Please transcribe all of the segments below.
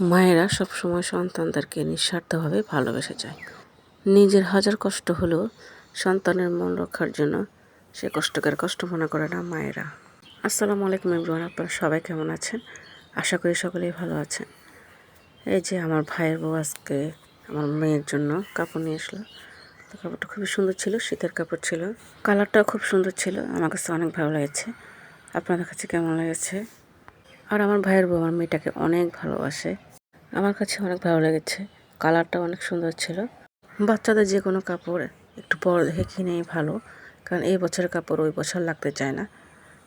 মায়েরা সবসময় সন্তানদেরকে নিঃস্বার্থভাবে ভালোবেসে যায়। নিজের হাজার কষ্ট হলেও সন্তানের মন রক্ষার জন্য সে কষ্টকে আর কষ্ট মনে করে না মায়েরা। আসসালামু আলাইকুম এভরিওয়ান, আপনারা সবাই কেমন আছেন? আশা করি সকলেই ভালো আছেন। এই যে আমার ভাইয়ের বউ আজকে আমার মেয়ের জন্য কাপড় নিয়ে আসলো। তো কাপড়টা খুবই সুন্দর ছিল, শীতের কাপড় ছিল। কালারটাও খুব সুন্দর ছিল, আমার কাছে অনেক ভালো লেগেছে। আপনাদের কাছে কেমন লেগেছে? আর আমার ভাইয়ের বউ, আমার মেয়েটাকে অনেক ভালোবাসে। আমার কাছে অনেক ভালো লেগেছে। কালারটা অনেক সুন্দর ছিল। বাচ্চাদের যে কোনো কাপড় একটু বড় দেখে কিনেই ভালো, কারণ এই বছরের কাপড় ওই বছর লাগতে চায় না।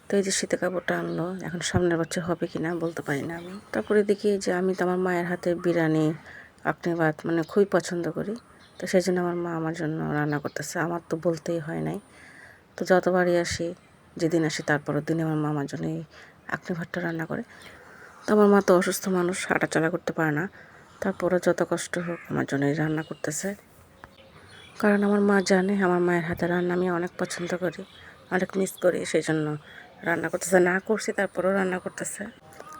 তো এই যে শীতে কাপড়টা আনলো, এখন সামনের বছর হবে কি না বলতে পারি না আমি। তারপরে দেখি যে আমি তো আমার মায়ের হাতে বিরিয়ানি, আপনি ভাত মানে খুবই পছন্দ করি। তো সেই জন্য আমার মা আমার জন্য রান্না করতেছে। আমার তো বলতেই হয় নাই। তো যতবারই আসি, যেদিন আসি তারপরের দিনে আমার মা আমার জন্য এই আপনি ভাতটা রান্না করে। তো আমার মা তো অসুস্থ মানুষ, হাঁটাচলা করতে পারে না। তারপরে যত কষ্ট হোক আমার জন্যই রান্না করতেছে। কারণ আমার মা জানে, আমার মায়ের হাতে রান্না আমি অনেক পছন্দ করি, অনেক মিস করি, সেই জন্য রান্না করতেছে, না করছি তারপরেও রান্না করতেছে।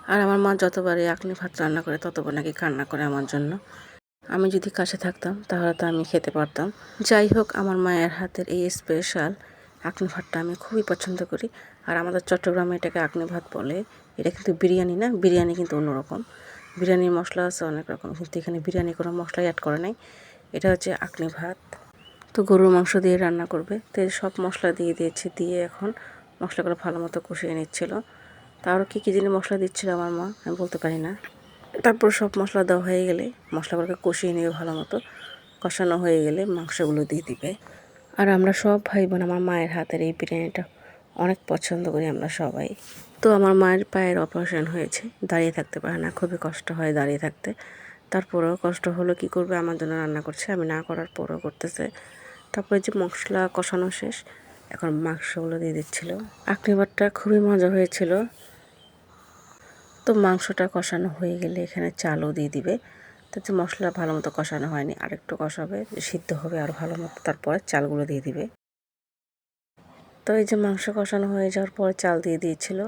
আর আমার মা যতবারই আকনি ভাত রান্না করে, ততবার নাকি কান্না করে আমার জন্য। আমি যদি কাছে থাকতাম, তাহলে তো আমি খেতে পারতাম। যাই হোক, আমার মায়ের হাতের এই স্পেশাল আকনি ভাতটা আমি খুবই পছন্দ করি। আর আমাদের চট্টগ্রামে এটাকে আকনি ভাত বলে। এটা কিন্তু বিরিয়ানি না? বিরিয়ানি কিন্তু অন্যরকম। বিরিয়ানির মশলা আছে অনেক রকম, কিন্তু এখানে বিরিয়ানি কোনো মশলা অ্যাড করে নাই। এটা হচ্ছে আকনি ভাত তো গরুর মাংস দিয়ে রান্না করবে। তো সব মশলা দিয়ে দিয়েছে, দিয়ে এখন মশলাগুলো ভালো মতো কষিয়ে নিচ্ছিল। তা আরও কী কী জিনিস মশলা দিচ্ছিল আমার মা? আমি বলতে পারি না। তারপর সব মশলা দেওয়া হয়ে গেলে মশলাগুলোকে কষিয়ে নিয়ে ভালো মতো কষানো হয়ে গেলে মাংসগুলো দিয়ে দিবে। আর আমরা সব ভাই বোন আমার মায়ের হাতের এই বিরিয়ানিটা অনেক পছন্দ করি আমরা সবাই। তো আমার মায়ের পায়ের অপারেশন হয়েছে, দাঁড়িয়ে থাকতে পারে না, খুবই কষ্ট হয় দাঁড়িয়ে থাকতে। তারপরেও কষ্ট হলো কি করবে, আমার জন্য রান্না করছে, আমি না করার পরও করতেছে। তারপরে যে মশলা কষানো শেষ, এখন মাংসগুলো দিয়ে দিচ্ছিল। আকনিবারটা খুবই মজা হয়েছিল। তো মাংসটা কষানো হয়ে গেলে এখানে চালও দিয়ে দিবে। তাতে মশলা ভালো মতো কষানো হয়নি, আরেকটু কষাবে, সিদ্ধ হবে আর ভালো মতো, তারপরে চালগুলো দিয়ে দিবে। তো এই যে মাংস কষানো হয়ে যাওয়ার পরে চাল দিয়ে দিয়েছিল।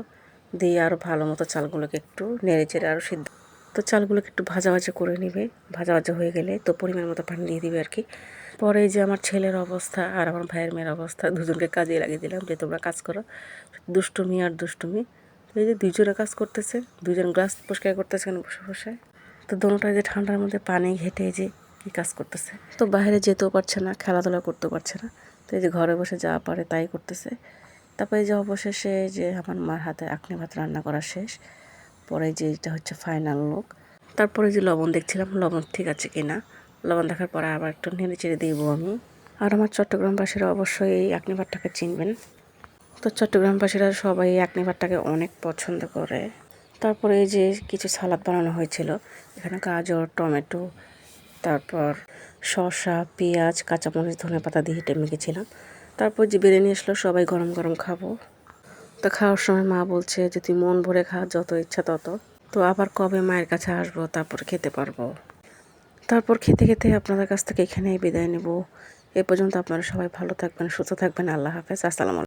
দিয়ে আরও ভালো মতো চালগুলোকে একটু নেড়ে চেড়ে আরও সিদ্ধ তো চালগুলোকে একটু ভাজা ভাজা করে নেবে। ভাজা ভাজা হয়ে গেলে তো পরিমাণ মতো পানি দিয়ে দিবে আর কি পরে যে আমার ছেলের অবস্থা আর আমার ভাইয়ের মেয়ের অবস্থা, দুজনকে কাজে লাগিয়ে দিলাম যে তোমরা কাজ করো। দুষ্টুমি আর দুষ্টুমি। এই যে দুজনে কাজ করতেছে দুজন গ্লাস পরিষ্কার করতেছে বসে বসে। তো দোনোটা যে ঠান্ডার মধ্যে পানি ঘেটে যে কী কাজ করতেছে। তো বাইরে যেতেও পারছে না, খেলাধুলা করতেও পারছে না। তো এই যে ঘরে বসে যা পারে তাই করতেছে। তারপরে যে অবশেষে যে আমার মার হাতে আকনি ভাত রান্না করা শেষ, পরে যে এটা হচ্ছে ফাইনাল লুক তারপরে যে লবণ দেখছিলাম, লবণ ঠিক আছে কি না লবণ দেখার পরে আবার একটু নেড়ে চেড়ে দিব আমি। আর আমার চট্টগ্রামবাসীরা অবশ্যই এই আকনি ভাতটাকে চিনবেন। তো চট্টগ্রামবাসীরা সবাই এই আকনি ভাতটাকে অনেক পছন্দ করে। তারপরে এই যে কিছু সালাদ বানানো হয়েছিল, এখানে গাজর, টমেটো, তারপর শসা, পেঁয়াজ, কাঁচামরিচ ধনে পাতা দিয়ে হেঁটে মেখেছিলাম। তারপর যে বিরিয়ানি আসলো, সবাই গরম গরম খাব। তো খাওয়ার সময় মা বলছে যে, তুই মন ভরে খা, যত ইচ্ছা তত। তো আবার কবে মায়ের কাছে আসব, তারপর খেতে পারব। তারপর খেতে খেতে আপনাদের কাছ থেকে এখানেই বিদায় নেব। এ পর্যন্ত আপনারা সবাই ভালো থাকবেন, সুস্থ থাকবেন। আল্লাহ হাফেজ। আসসালামু